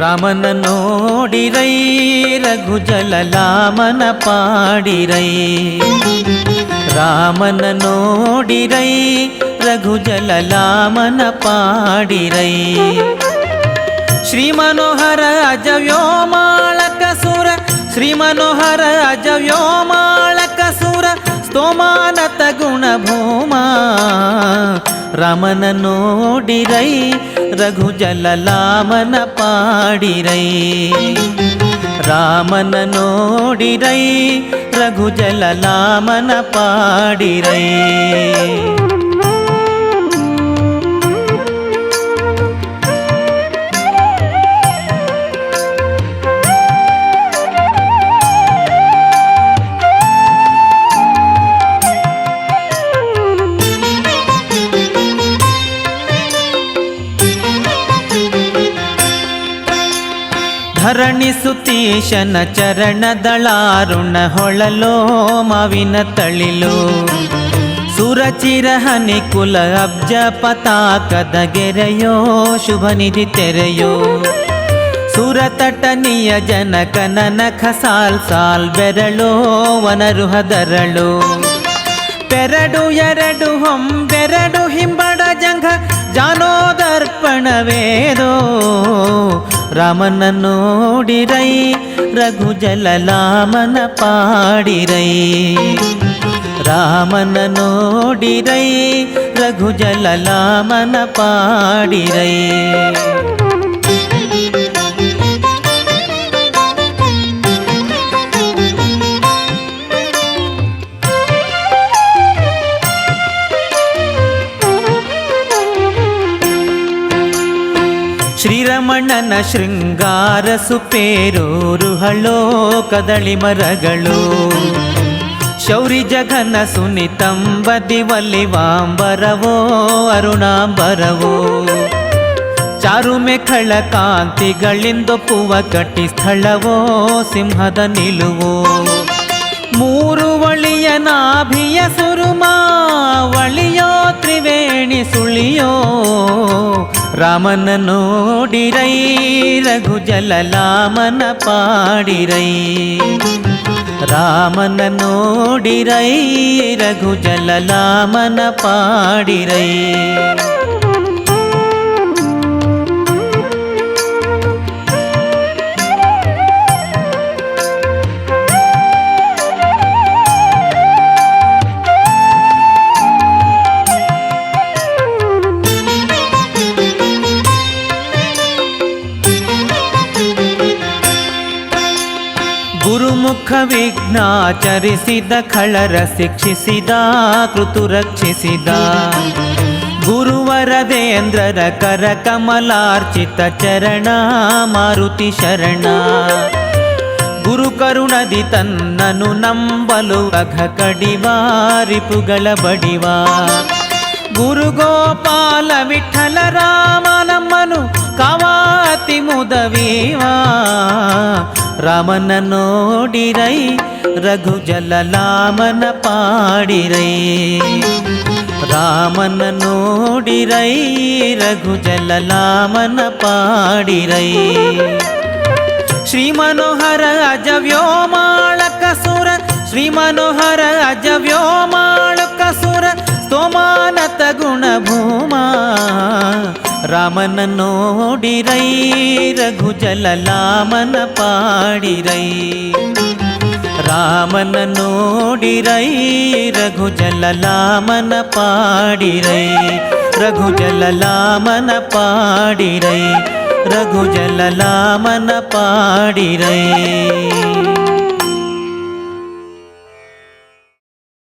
ರಾಮನ ನೋಡಿರೈ ರಘುಜಲ ಲಾಮನ ಪಾಡಿರೈ ರಾಮನ ನೋಡಿರೈ ರಘುಜಲ ಲಾಮನ ಪಾಡಿರೈ ಶ್ರೀ ಮನೋಹರ ಅಜ ವ್ಯೋಮಾಳಕ ಸುರ ಶ್ರೀ ಮನೋಹರ ಅಜ ವ್ಯೋಮಾಳಕ ಸುರ ಸ್ತೋಮಾನತ ಗುಣಭೂಮ ರಮನ ನೋಡಿರೈ ರಘುಜಲ ಲಾಮನ ಪಾಡಿರೈ ರಾಮನ ನೋಡಿರೈ ರಘುಜಲ ಲಾಮನ ಪಾಡಿರೈ ಧರಣಿ ಸುತೀಶನ ಚರಣದಳಾರುಣ ಹೊಳಲೋ ಮಾವಿನ ತಳಿಲು. ಸುರಚಿರಹನಿ ಕುಲ ಅಬ್ಜ ಪತಾಕದ ಗೆರೆಯೋ, ಶುಭ ನಿಧಿ ತೆರೆಯೋ. ಸುರತಟನಿಯ ಜನಕನನ ಖಸಾಲ್ ಸಾಲ್ ಬೆರಳೋ ವನರುಹದರಳು ಪೆರಡು ಎರಡು ಹೊಂಬೆರಡು ಹಿಂಬಡ ಜಂಘ, ಜಾನೋದರ್ಪಣವೇದೋ. ರಾಮನ ನೋಡಿರೈ ರಘುಜಲ ಲಾಮನ ಪಾಡಿರೈ ರಾಮನ ನೋಡಿರೈ ರಘುಜಲ ಲಾಮನ ಪಾಡಿರೈ ಶ್ರೀರಮಣನ ಶೃಂಗಾರ ಸುಪೇರೂರುಹಳೋ ಕದಳಿ ಮರಗಳು. ಶೌರಿ ಜಗನ ಸುನಿತಂಬದಿ ವಲ್ಲಿವಾಂಬರವೋ ಅರುಣಾಂಬರವೋ. ಚಾರುಮೆ ಖಳ ಕಾಂತಿಗಳಿಂದೊಪ್ಪುವ ಕಟ್ಟಿ ಸ್ಥಳವೋ, ಸಿಂಹದ ನಿಲುವೋ. ಮೂರು ಒಳಿಯ ನಾಭಿಯ ಸುರುಮಾ ಒಳಿಯೋ ತ್ರಿವೇಣಿ ಸುಳಿಯೋ ರಾಮನ ನೋಡಿರೈ ರಘುಜಲ ಲಾಮನ ಪಾಡಿರೈ ರಾಮನ ನೋಡಿರೈ ರಘುಜಲ ಲಾಮನ ಪಾಡಿರೈ ಗುರುಮುಖ ವಿಘ್ನಾಚರಿಸಿದ ಖಳರ ಶಿಕ್ಷಿಸಿದ ಕೃತು ರಕ್ಷಿಸಿದ ಗುರುವರದೇಂದ್ರರ ಕರ ಕಮಲಾರ್ಚಿತ ಚರಣ ಮಾರುತಿ ಶರಣ ಗುರು ಕರುಣದಿ ತನ್ನನು ನಂಬಲು ಅಘ ಕಡಿವ ರಿಪುಗಳ ಬಡಿವ ಗುರು ಗೋಪಾಲ ವಿಠಲ ರಾಮ ನಮ್ಮನು ಕವಾತಿ ಮುದವೀವಾ ರಾಮನ ನೋಡಿರೈ ರಘುಜಲ ಲಾಮನ ಪಾಡಿರೈ ರಾಮನ ನೋಡಿರೈ ರಘುಜಲ ಲಾಮನ ಪಾಡಿರೈ ಶ್ರೀ ಮನೋಹರ ಅಜ ವ್ಯೋಮಾಳಕ ಸುರ ಶ್ರೀ ಮನೋಹರ ಅಜ ವ್ಯೋಮಾಳಕ ಸುರ ಸ್ತೋಮಾನತ ಗುಣಭೂಮ ರಾಮನ ನೋಡಿರೈ ರಘುಜಲ ಲಾಮನ ಪಾಡಿರೈ ರಾಮನ ನೋಡಿರೈ ರಘುಜಲ ಲಾಮನ ಪಾಡಿರೈ ರಘುಜಲ ಲಾಮನ ಪಾಡಿರೈ ರಘುಜಲ ಲಾಮನ ಪಾಡಿರೈ